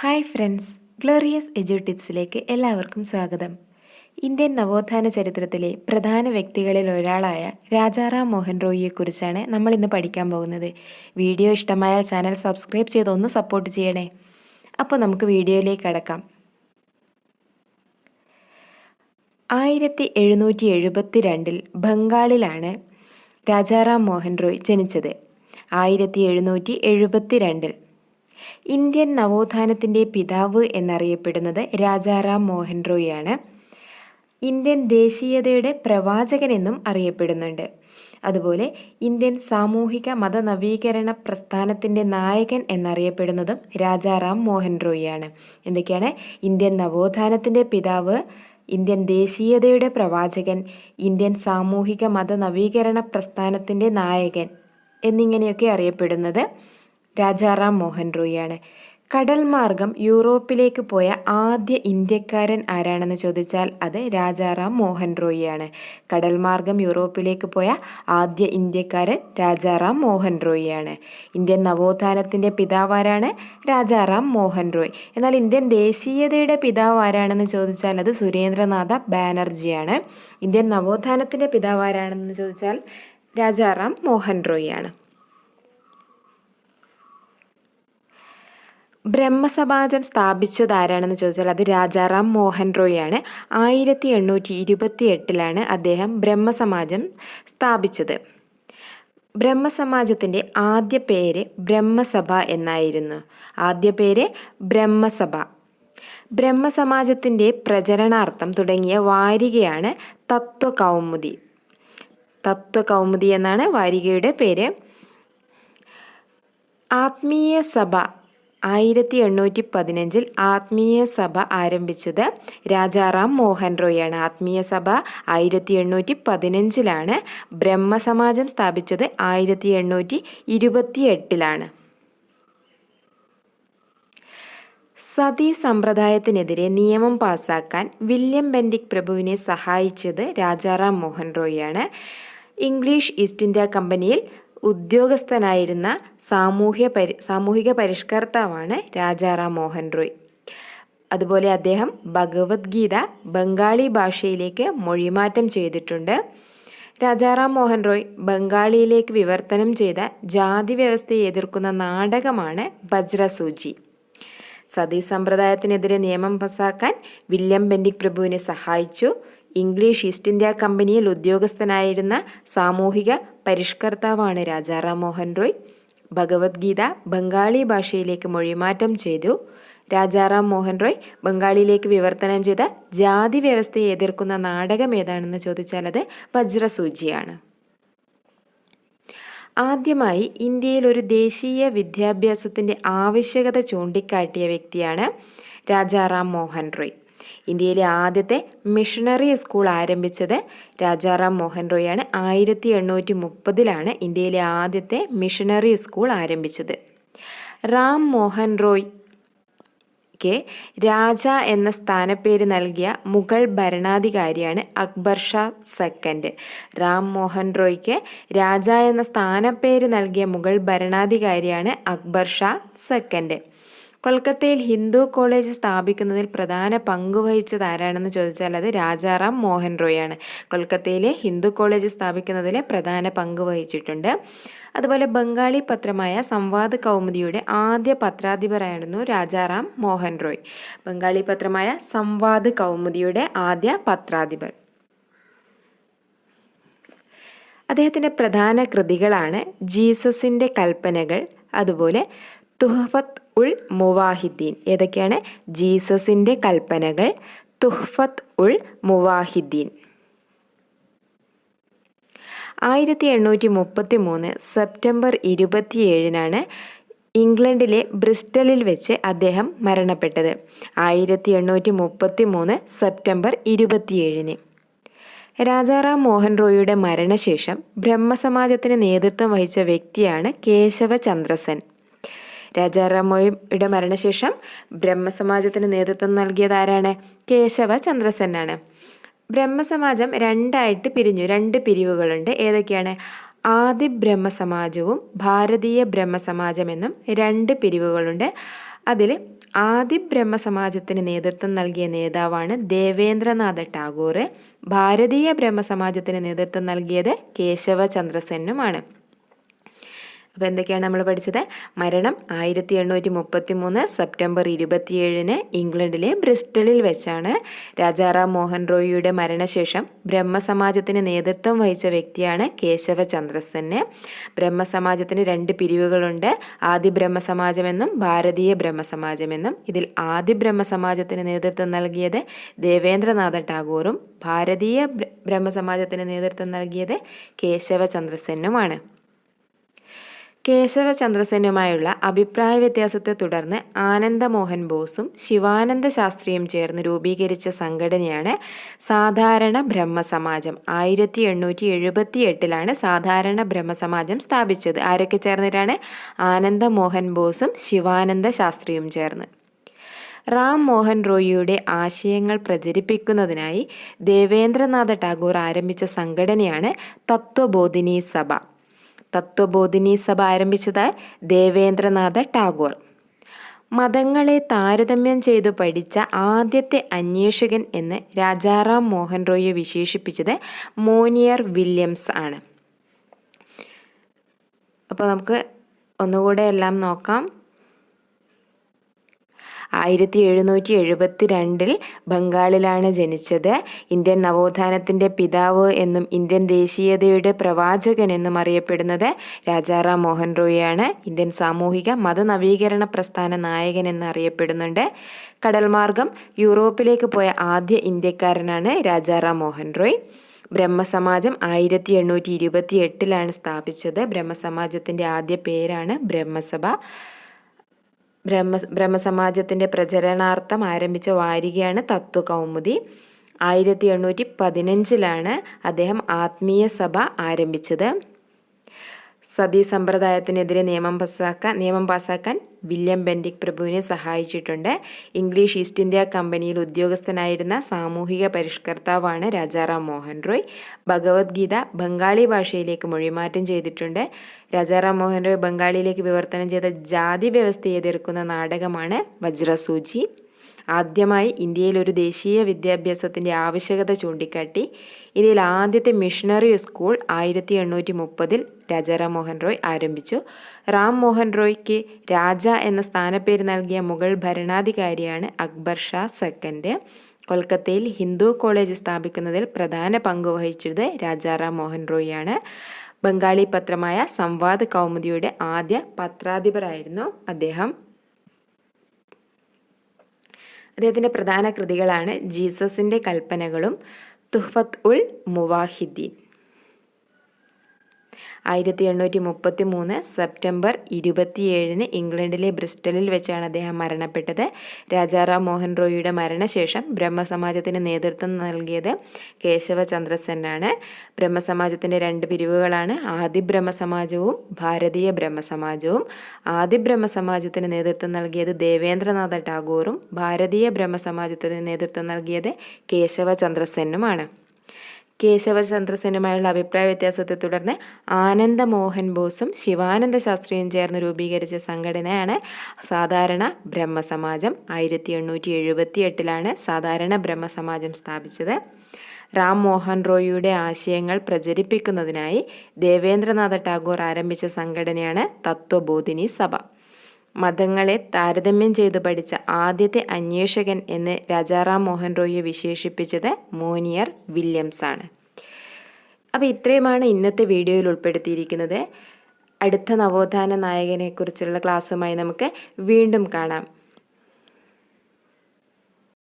Hi friends glorious edu ടിപ്സിലേക്ക് എല്ലാവർക്കും സ്വാഗതം. ഇന്ത്യൻ നവോത്ഥാന ചരിത്രത്തിലെ പ്രധാന വ്യക്തികളിൽ ഒരാളായ രാജാറാം മോഹൻ റോയിയെക്കുറിച്ചാണ് നമ്മൾ ഇന്ന് പഠിക്കാൻ പോകുന്നത്. വീഡിയോ ഇഷ്ടമായാൽ ചാനൽ സബ്സ്ക്രൈബ് ചെയ്ത് ഒന്ന് സപ്പോർട്ട് ചെയ്യണേ. അപ്പോൾ നമുക്ക് വീഡിയോയിലേക്ക് കടക്കാം. ആയിരത്തി എഴുന്നൂറ്റി എഴുപത്തി രണ്ടിൽ ബംഗാളിലാണ് രാജാറാം മോഹൻ റോയ് ജനിച്ചത്. ആയിരത്തി എഴുന്നൂറ്റി എഴുപത്തി രണ്ടിൽ ഇന്ത്യൻ നവോത്ഥാനത്തിന്റെ പിതാവ് എന്നറിയപ്പെടുന്നത് രാജാറാം മോഹൻ റോയിയാണ്. ഇന്ത്യൻ ദേശീയതയുടെ പ്രവാചകൻ എന്നും അറിയപ്പെടുന്നുണ്ട്. അതുപോലെ ഇന്ത്യൻ സാമൂഹിക മത മതനവീകരണ പ്രസ്ഥാനത്തിന്റെ നായകൻ എന്നറിയപ്പെടുന്നതും രാജാറാം മോഹൻ റോയിയാണ്. എന്തൊക്കെയാണ്? ഇന്ത്യൻ നവോത്ഥാനത്തിന്റെ പിതാവ് ഇന്ത്യൻ ദേശീയതയുടെ പ്രവാചകൻ ഇന്ത്യൻ സാമൂഹിക മത മതനവീകരണ പ്രസ്ഥാനത്തിന്റെ നായകൻ എന്നിങ്ങനെയൊക്കെ അറിയപ്പെടുന്നത്. രാജാറാം മോഹൻ റോയിയാണ്. കടൽ മാർഗം യൂറോപ്പിലേക്ക് പോയ ആദ്യ ഇന്ത്യക്കാരൻ ആരാണെന്ന് ചോദിച്ചാൽ അത് രാജാറാം മോഹൻ റോയിയാണ്. കടൽ മാർഗം യൂറോപ്പിലേക്ക് പോയ ആദ്യ ഇന്ത്യക്കാരൻ രാജാറാം മോഹൻ റോയിയാണ്. ഇന്ത്യൻ നവോത്ഥാനത്തിന്റെ പിതാവാരാണ് രാജാറാം മോഹൻ റോയ്. എന്നാൽ ഇന്ത്യൻ ദേശീയതയുടെ പിതാവ് ആരാണെന്ന് ചോദിച്ചാൽ അത് സുരേന്ദ്രനാഥ ബാനർജിയാണ്. ഇന്ത്യൻ നവോത്ഥാനത്തിന്റെ പിതാവ് ആരാണെന്ന് ചോദിച്ചാൽ രാജാറാം മോഹൻ റോയിയാണ്. ബ്രഹ്മസമാജം സ്ഥാപിച്ചത് ആരാണെന്ന് ചോദിച്ചാൽ അത് രാജാറാം മോഹൻ റോയ് ആണ് ആയിരത്തി എണ്ണൂറ്റി ഇരുപത്തി എട്ടിലാണ് അദ്ദേഹം ബ്രഹ്മസമാജം സ്ഥാപിച്ചത്. ബ്രഹ്മസമാജത്തിന്റെ ആദ്യ പേര് ബ്രഹ്മസഭ എന്നായിരുന്നു. ആദ്യ പേര് ബ്രഹ്മസഭ. ബ്രഹ്മസമാജത്തിന്റെ പ്രചരണാർത്ഥം തുടങ്ങിയ വാരികയാണ് തത്വകൗമുദി. തത്വകൗമുദി എന്നാണ് വാരികയുടെ പേര്. ആത്മീയ സഭ ആയിരത്തി എണ്ണൂറ്റി പതിനഞ്ചിൽ ആത്മീയ സഭ ആരംഭിച്ചത് രാജാറാം മോഹൻ റോയാണ്. ആത്മീയ സഭ ആയിരത്തി എണ്ണൂറ്റി പതിനഞ്ചിലാണ് ബ്രഹ്മസമാജം സ്ഥാപിച്ചത് ആയിരത്തി എണ്ണൂറ്റി ഇരുപത്തി എട്ടിലാണ് സതി സമ്പ്രദായത്തിനെതിരെ നിയമം പാസാക്കാൻ വില്യം ബെൻഡിക് പ്രഭുവിനെ സഹായിച്ചത് രാജാറാം മോഹൻ റോയാണ്. ഇംഗ്ലീഷ് ഈസ്റ്റ് ഇന്ത്യ കമ്പനിയിൽ ഉദ്യോഗസ്ഥനായിരുന്ന സാമൂഹ്യ പരി സാമൂഹിക പരിഷ്കർത്താവാണ് രാജാറാം മോഹൻ റോയ്. അതുപോലെ അദ്ദേഹം ഭഗവത്ഗീത ബംഗാളി ഭാഷയിലേക്ക് മൊഴിമാറ്റം ചെയ്തിട്ടുണ്ട്. രാജാറാം മോഹൻ റോയ് ബംഗാളിയിലേക്ക് വിവർത്തനം ചെയ്ത ജാതി വ്യവസ്ഥയെ എതിർക്കുന്ന നാടകമാണ് വജ്രസൂചി സതീ സമ്പ്രദായത്തിനെതിരെ നിയമം പാസാക്കാൻ വില്യം ബെൻഡിക് പ്രഭുവിനെ സഹായിച്ചു. ഇംഗ്ലീഷ് ഈസ്റ്റ് ഇന്ത്യ കമ്പനിയിൽ ഉദ്യോഗസ്ഥനായിരുന്ന സാമൂഹിക പരിഷ്കർത്താവാണ് രാജാറാം മോഹൻ റോയ്. ഭഗവത്ഗീത ബംഗാളി ഭാഷയിലേക്ക് മൊഴിമാറ്റം ചെയ്തു. രാജാറാം മോഹൻ റോയ് ബംഗാളിയിലേക്ക് വിവർത്തനം ചെയ്ത ജാതി വ്യവസ്ഥയെ എതിർക്കുന്ന നാടകം ഏതാണെന്ന് ചോദിച്ചാൽ അത് വജ്രസൂചിയാണ്. ആദ്യമായി ഇന്ത്യയിൽ ഒരു ദേശീയ വിദ്യാഭ്യാസത്തിന്റെ ആവശ്യകത ചൂണ്ടിക്കാട്ടിയ വ്യക്തിയാണ് രാജാറാം മോഹൻ റോയ്. ഇന്ത്യയിലെ ആദ്യത്തെ മിഷണറി സ്കൂൾ ആരംഭിച്ചത് രാജാറാം മോഹൻ റോയാണ്. ആയിരത്തി എണ്ണൂറ്റി മുപ്പതിലാണ് ഇന്ത്യയിലെ ആദ്യത്തെ മിഷണറി സ്കൂൾ ആരംഭിച്ചത്. റാം മോഹൻ റോയ് ക്ക് രാജ എന്ന സ്ഥാനപ്പേര് നൽകിയ മുഗൾ ഭരണാധികാരിയാണ് അക്ബർ ഷാ സെക്കൻഡ്. റാം മോഹൻ റോയ്ക്ക് രാജ എന്ന സ്ഥാനപ്പേര് നൽകിയ മുഗൾ ഭരണാധികാരിയാണ് അക്ബർ ഷാ സെക്കൻഡ്. കൊൽക്കത്തയിൽ ഹിന്ദു കോളേജ് സ്ഥാപിക്കുന്നതിൽ പ്രധാന പങ്ക് വഹിച്ചത് ആരാണെന്ന് ചോദിച്ചാൽ അത് രാജാറാം മോഹൻ റോയ് ആണ് കൊൽക്കത്തയിലെ ഹിന്ദു കോളേജ് സ്ഥാപിക്കുന്നതിൽ പ്രധാന പങ്ക് വഹിച്ചിട്ടുണ്ട്. അതുപോലെ ബംഗാളി പത്രമായ സംവാദ് കൗമുദിയുടെ ആദ്യ പത്രാധിപരായിരുന്നു രാജാറാം മോഹൻ റോയ്. ബംഗാളി പത്രമായ സംവാദ് കൗമുദിയുടെ ആദ്യ പത്രാധിപർ. അദ്ദേഹത്തിന്റെ പ്രധാന കൃതികളാണ് ജീസസിന്റെ കൽപ്പനകൾ അതുപോലെ തുഹഫത്ത് ഉൾ മുവാഹിദ്ദീൻ. ഏതൊക്കെയാണ്? ജീസസിന്റെ കൽപ്പനകൾ. തുഹ്ഫത്ത് ഉൾ മുവാഹിദ്ദീൻ. ആയിരത്തി എണ്ണൂറ്റി മുപ്പത്തി മൂന്ന് സെപ്റ്റംബർ ഇരുപത്തിയേഴിനാണ് ഇംഗ്ലണ്ടിലെ ബ്രിസ്റ്റലിൽ വെച്ച് അദ്ദേഹം മരണപ്പെട്ടത്. ആയിരത്തി എണ്ണൂറ്റി മുപ്പത്തി മൂന്ന് സെപ്റ്റംബർ ഇരുപത്തിയേഴിന്. രാജാറാം മോഹൻ റോയിയുടെ മരണശേഷം ബ്രഹ്മസമാജത്തിന് നേതൃത്വം വഹിച്ച വ്യക്തിയാണ് കേശവ ചന്ദ്രസൻ രാജാറാമോയുടെ മരണശേഷം ബ്രഹ്മസമാജത്തിന് നേതൃത്വം നൽകിയത് ആരാണ് കേശവ ചന്ദ്രസെനാണ് ബ്രഹ്മസമാജം രണ്ടായിട്ട് പിരിഞ്ഞു. രണ്ട് പിരിവുകളുണ്ട്. ഏതൊക്കെയാണ്? ആദി ബ്രഹ്മസമാജവും ഭാരതീയ ബ്രഹ്മസമാജം എന്നും രണ്ട് പിരിവുകളുണ്ട്. അതിൽ ആദി ബ്രഹ്മസമാജത്തിന് നേതൃത്വം നൽകിയ നേതാവാണ് ദേവേന്ദ്രനാഥ ടാഗോർ. ഭാരതീയ ബ്രഹ്മസമാജത്തിന് നേതൃത്വം നൽകിയത് കേശവ ചന്ദ്രസെന്നുമാണ്. അപ്പോൾ എന്തൊക്കെയാണ് നമ്മൾ പഠിച്ചത്? മരണം ആയിരത്തി എണ്ണൂറ്റി മുപ്പത്തി മൂന്ന് സെപ്റ്റംബർ ഇരുപത്തിയേഴിന് ഇംഗ്ലണ്ടിലെ ബ്രിസ്റ്റലിൽ വെച്ചാണ് രാജാറാം മോഹൻ റോയിയുടെ മരണശേഷം ബ്രഹ്മസമാജത്തിന് നേതൃത്വം വഹിച്ച വ്യക്തിയാണ് കേശവ ചന്ദ്രസെന് ബ്രഹ്മസമാജത്തിന് രണ്ട് പിരിവുകളുണ്ട്. ആദി ബ്രഹ്മസമാജമെന്നും ഭാരതീയ ബ്രഹ്മസമാജമെന്നും. ഇതിൽ ആദി ബ്രഹ്മസമാജത്തിന് നേതൃത്വം നൽകിയത് ദേവേന്ദ്രനാഥ ടാഗോറും ഭാരതീയ ബ്രഹ്മസമാജത്തിന് നേതൃത്വം നൽകിയത് കേശവ ചന്ദ്രസെന്നുമാണ് കേശവചന്ദ്രസെനുമായുള്ള അഭിപ്രായ വ്യത്യാസത്തെ തുടർന്ന് ആനന്ദമോഹൻ ബോസും ശിവാനന്ദ ശാസ്ത്രിയും ചേർന്ന് രൂപീകരിച്ച സംഘടനയാണ് സാധാരണ ബ്രഹ്മസമാജം. ആയിരത്തി എണ്ണൂറ്റി എഴുപത്തി എട്ടിലാണ് സാധാരണ ബ്രഹ്മസമാജം സ്ഥാപിച്ചത്. ആരൊക്കെ ചേർന്നിട്ടാണ്? ആനന്ദമോഹൻ ബോസും ശിവാനന്ദ ശാസ്ത്രിയും ചേർന്ന്. റാം മോഹൻ റോയിയുടെ ആശയങ്ങൾ പ്രചരിപ്പിക്കുന്നതിനായി ദേവേന്ദ്രനാഥ ടാഗോർ ആരംഭിച്ച സംഘടനയാണ് തത്വബോധിനി സഭ. തത്വബോധിനി സഭ ആരംഭിച്ചത് ദേവേന്ദ്രനാഥ ടാഗോർ. മതങ്ങളെ താരതമ്യം ചെയ്തു പഠിച്ച ആദ്യത്തെ അന്വേഷകൻ എന്ന് രാജാറാം മോഹൻ റോയിയെ വിശേഷിപ്പിച്ചത് മോനിയർ വില്യംസ് ആണ്. അപ്പോൾ നമുക്ക് ഒന്നുകൂടെ എല്ലാം നോക്കാം. ആയിരത്തി എഴുന്നൂറ്റി എഴുപത്തി രണ്ടിൽ ബംഗാളിലാണ് ജനിച്ചത്. ഇന്ത്യൻ നവോത്ഥാനത്തിന്റെ പിതാവ് എന്നും ഇന്ത്യൻ ദേശീയതയുടെ പ്രവാചകൻ എന്നും അറിയപ്പെടുന്നത് രാജാറാം മോഹൻ റോയിയാണ്. ഇന്ത്യൻ സാമൂഹിക മതനവീകരണ പ്രസ്ഥാന നായകൻ എന്നറിയപ്പെടുന്നുണ്ട് കടൽമാർഗം യൂറോപ്പിലേക്ക് പോയ ആദ്യ ഇന്ത്യക്കാരനാണ് രാജാറാം മോഹൻ റോയ്. ബ്രഹ്മസമാജം ആയിരത്തി എണ്ണൂറ്റി ഇരുപത്തി എട്ടിലാണ് സ്ഥാപിച്ചത്. ബ്രഹ്മസമാജത്തിന്റെ ആദ്യ പേരാണ് ബ്രഹ്മസഭ. ബ്രഹ്മ ബ്രഹ്മസമാജത്തിന്റെ പ്രചരണാർത്ഥം ആരംഭിച്ച വാരികയാണ് തത്വകൗമുദി ആയിരത്തി എണ്ണൂറ്റി പതിനഞ്ചിലാണ് അദ്ദേഹം ആത്മീയ സഭ ആരംഭിച്ചത്. സതീ സമ്പ്രദായത്തിനെതിരെ നിയമം പാസാക്കാൻ നിയമം പാസാക്കാൻ വില്യം ബെൻഡിക് പ്രഭുവിനെ സഹായിച്ചിട്ടുണ്ട്. ഇംഗ്ലീഷ് ഈസ്റ്റ് ഇന്ത്യ കമ്പനിയിൽ ഉദ്യോഗസ്ഥനായിരുന്ന സാമൂഹിക പരിഷ്കർത്താവാണ് രാജാറാം മോഹൻ റോയ്. ഭഗവത്ഗീത ബംഗാളി ഭാഷയിലേക്ക് മൊഴിമാറ്റം ചെയ്തിട്ടുണ്ട്. രാജാറാം മോഹൻ റോയ് ബംഗാളിയിലേക്ക് വിവർത്തനം ചെയ്ത ജാതി വ്യവസ്ഥയെ എതിർക്കുന്ന നാടകമാണ് വജ്രസൂചി. ആദ്യമായി ഇന്ത്യയിൽ ഒരു ദേശീയ വിദ്യാഭ്യാസത്തിന്റെ ആവശ്യകത ചൂണ്ടിക്കാട്ടി ഇന്ത്യയിൽ ആദ്യത്തെ മിഷണറി സ്കൂൾ ആയിരത്തി എണ്ണൂറ്റി മുപ്പതിൽ രാജാറാം മോഹൻ റോയ് ആരംഭിച്ചു. റാം മോഹൻ റോയ്ക്ക് രാജ എന്ന സ്ഥാനപ്പേര് നൽകിയ മുഗൾ ഭരണാധികാരിയാണ് അക്ബർ ഷാ സെക്കൻഡ്. കൊൽക്കത്തയിൽ ഹിന്ദു കോളേജ് സ്ഥാപിക്കുന്നതിൽ പ്രധാന പങ്ക് വഹിച്ചത് രാജാറാം മോഹൻ റോയിയാണ്. ബംഗാളി പത്രമായ സംവാദ് കൗമുദിയുടെ ആദ്യ പത്രാധിപരായിരുന്നു അദ്ദേഹം. അദ്ദേഹത്തിന്റെ പ്രധാന കൃതികളാണ് ജീസസിന്റെ കൽപ്പനകളും തുഹ്ഫത്ത് ഉൽ മുവാഹിദ്ദീൻ. ആയിരത്തി എണ്ണൂറ്റി മുപ്പത്തി മൂന്ന് സെപ്റ്റംബർ ഇരുപത്തിയേഴിന് ഇംഗ്ലണ്ടിലെ ബ്രിസ്റ്റലിൽ വെച്ചാണ് അദ്ദേഹം മരണപ്പെട്ടത്. രാജാറാം മോഹൻ റോയിയുടെ മരണശേഷം ബ്രഹ്മസമാജത്തിന് നേതൃത്വം നൽകിയത് കേശവ ചന്ദ്രസെന്നാണ് ബ്രഹ്മസമാജത്തിന്റെ രണ്ട് പിരിവുകളാണ് ആദി ബ്രഹ്മസമാജവും ഭാരതീയ ബ്രഹ്മസമാജവും. ആദി ബ്രഹ്മസമാജത്തിന് നേതൃത്വം നൽകിയത് ദേവേന്ദ്രനാഥ ടാഗോറും ഭാരതീയ ബ്രഹ്മസമാജത്തിന് നേതൃത്വം നൽകിയത് കേശവ ചന്ദ്രസെന്നുമാണ് കേശവചന്ദ്രസെനുമായുള്ള അഭിപ്രായ വ്യത്യാസത്തെ തുടർന്ന് ആനന്ദ മോഹൻ ബോസും ശിവാനന്ദ ശാസ്ത്രിയും ചേർന്ന് രൂപീകരിച്ച സംഘടനയാണ് സാധാരണ ബ്രഹ്മസമാജം. ആയിരത്തി എണ്ണൂറ്റി എഴുപത്തി എട്ടിലാണ് സാധാരണ ബ്രഹ്മസമാജം സ്ഥാപിച്ചത്. റാം മോഹൻ റോയിയുടെ ആശയങ്ങൾ പ്രചരിപ്പിക്കുന്നതിനായി ദേവേന്ദ്രനാഥ ടാഗോർ ആരംഭിച്ച സംഘടനയാണ് തത്വബോധിനി സഭ. മതങ്ങളെ താരതമ്യം ചെയ്തു പഠിച്ച ആദ്യത്തെ അന്വേഷകൻ എന്ന് രാജാറാം മോഹൻ റോയിയെ വിശേഷിപ്പിച്ചത് മോനിയർ വില്യംസ് ആണ് അപ്പോൾ ഇത്രയുമാണ് ഇന്നത്തെ വീഡിയോയിൽ ഉൾപ്പെടുത്തിയിരിക്കുന്നത്. അടുത്ത നവോത്ഥാന നായകനെക്കുറിച്ചുള്ള ക്ലാസ്സുമായി നമുക്ക് വീണ്ടും കാണാം.